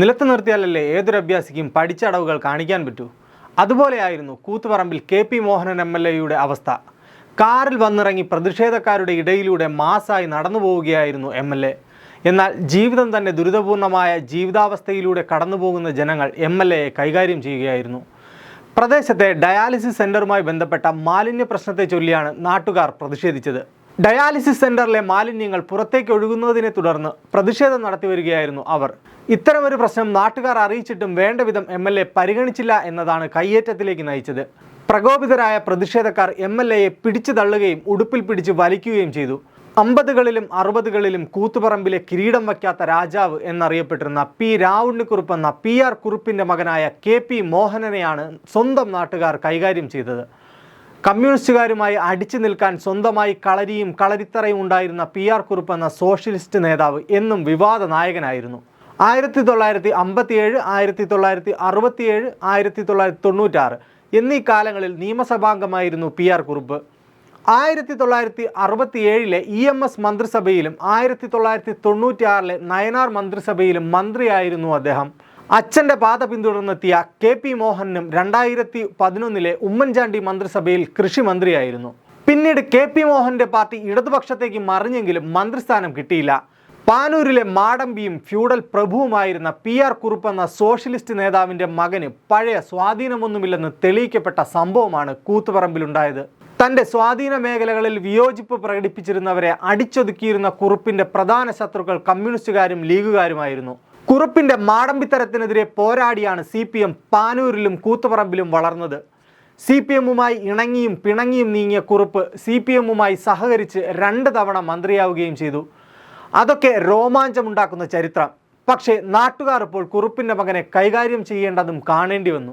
നിലത്ത് നിർത്തിയാലല്ലേ ഏതൊരു അഭ്യാസിക്കും പഠിച്ച അടവുകൾ കാണിക്കാൻ പറ്റൂ? അതുപോലെയായിരുന്നു കൂത്തുപറമ്പിൽ K P Mohanan M L എയുടെ അവസ്ഥ. കാറിൽ വന്നിറങ്ങി പ്രതിഷേധക്കാരുടെ ഇടയിലൂടെ മാസായി നടന്നു പോവുകയായിരുന്നു എം എൽ എ. എന്നാൽ ജീവിതം തന്നെ ദുരിതപൂർണമായ ജീവിതാവസ്ഥയിലൂടെ കടന്നുപോകുന്ന ജനങ്ങൾ എം എൽ എയെ കൈകാര്യം ചെയ്യുകയായിരുന്നു. പ്രദേശത്തെ ഡയാലിസിസ് സെന്ററുമായി ബന്ധപ്പെട്ട മാലിന്യ പ്രശ്നത്തെ ചൊല്ലിയാണ് നാട്ടുകാർ പ്രതിഷേധിച്ചത്. ഡയാലിസിസ് സെന്ററിലെ മാലിന്യങ്ങൾ പുറത്തേക്ക് ഒഴുകുന്നതിനെ തുടർന്ന് പ്രതിഷേധം നടത്തി വരികയായിരുന്നു അവർ. ഇത്തരമൊരു പ്രശ്നം നാട്ടുകാർ അറിയിച്ചിട്ടും വേണ്ട വിധം എം എൽ എ പരിഗണിച്ചില്ല എന്നതാണ് കയ്യേറ്റത്തിലേക്ക് നയിച്ചത്. പ്രകോപിതരായ പ്രതിഷേധക്കാർ എം എൽ എയെ പിടിച്ചു തള്ളുകയും ഉടുപ്പിൽ പിടിച്ച് വലിക്കുകയും ചെയ്തു. അമ്പതുകളിലും അറുപതുകളിലും കൂത്തുപറമ്പിലെ കിരീടം വയ്ക്കാത്ത രാജാവ് എന്നറിയപ്പെട്ടിരുന്ന പി രാവുണ്ണിക്കുറുപ്പ് എന്ന പി ആർ കുറുപ്പിന്റെ മകനായ കെ പി മോഹനനെയാണ് സ്വന്തം നാട്ടുകാർ കൈകാര്യം ചെയ്തത്. കമ്മ്യൂണിസ്റ്റുകാരുമായി അടിച്ചു നിൽക്കാൻ സ്വന്തമായി കളരിയും കളരിത്തറയും ഉണ്ടായിരുന്ന പി ആർ കുറുപ്പ് എന്ന സോഷ്യലിസ്റ്റ് നേതാവ് എന്നും വിവാദ നായകനായിരുന്നു. ആയിരത്തി തൊള്ളായിരത്തി അമ്പത്തിയേഴ് ആയിരത്തി തൊള്ളായിരത്തി അറുപത്തിയേഴ് ആയിരത്തി തൊള്ളായിരത്തി തൊണ്ണൂറ്റാറ് എന്നീ കാലങ്ങളിൽ നിയമസഭാംഗമായിരുന്നു പി ആർ കുറുപ്പ്. ആയിരത്തി തൊള്ളായിരത്തി അറുപത്തിയേഴിലെ ഇ എം എസ് മന്ത്രിസഭയിലും ആയിരത്തി തൊള്ളായിരത്തി തൊണ്ണൂറ്റിയാറിലെ നയനാർ മന്ത്രിസഭയിലും മന്ത്രിയായിരുന്നു അദ്ദേഹം. അച്ഛന്റെ പാത പിന്തുടർന്നെത്തിയ കെ പി മോഹനും രണ്ടായിരത്തി പതിനൊന്നിലെ ഉമ്മൻചാണ്ടി മന്ത്രിസഭയിൽ കൃഷി മന്ത്രിയായിരുന്നു പിന്നീട് കെ പി മോഹന്റെ പാർട്ടി ഇടതുപക്ഷത്തേക്ക് മറിഞ്ഞെങ്കിലും മന്ത്രിസ്ഥാനം കിട്ടിയില്ല. പാനൂരിലെ മാടമ്പിയും ഫ്യൂഡൽ പ്രഭുവുമായിരുന്ന പി ആർ കുറുപ്പ് എന്ന സോഷ്യലിസ്റ്റ് നേതാവിന്റെ മകന് പഴയ സ്വാധീനമൊന്നുമില്ലെന്ന് തെളിയിക്കപ്പെട്ട സംഭവമാണ് കൂത്തുപറമ്പിലുണ്ടായത്. തന്റെ സ്വാധീന മേഖലകളിൽ വിയോജിപ്പ് പ്രകടിപ്പിച്ചിരുന്നവരെ അടിച്ചൊതുക്കിയിരുന്ന കുറുപ്പിന്റെ പ്രധാന ശത്രുക്കൾ കമ്മ്യൂണിസ്റ്റുകാരും ലീഗുകാരുമായിരുന്നു. കുറുപ്പിന്റെ മാടമ്പിത്തരത്തിനെതിരെ പോരാടിയാണ് സി പി എം പാനൂരിലും കൂത്തുപറമ്പിലും വളർന്നത്. സി പി എമ്മുമായി ഇണങ്ങിയും പിണങ്ങിയും നീങ്ങിയ കുറുപ്പ് സി പി എമ്മുമായി സഹകരിച്ച് രണ്ട് തവണ മന്ത്രിയാവുകയും ചെയ്തു. അതൊക്കെ രോമാഞ്ചമുണ്ടാക്കുന്ന ചരിത്രം. പക്ഷേ നാട്ടുകാർ ഇപ്പോൾ കുറുപ്പിന്റെ മകനെ കൈകാര്യം ചെയ്യേണ്ടതും കാണേണ്ടി വന്നു.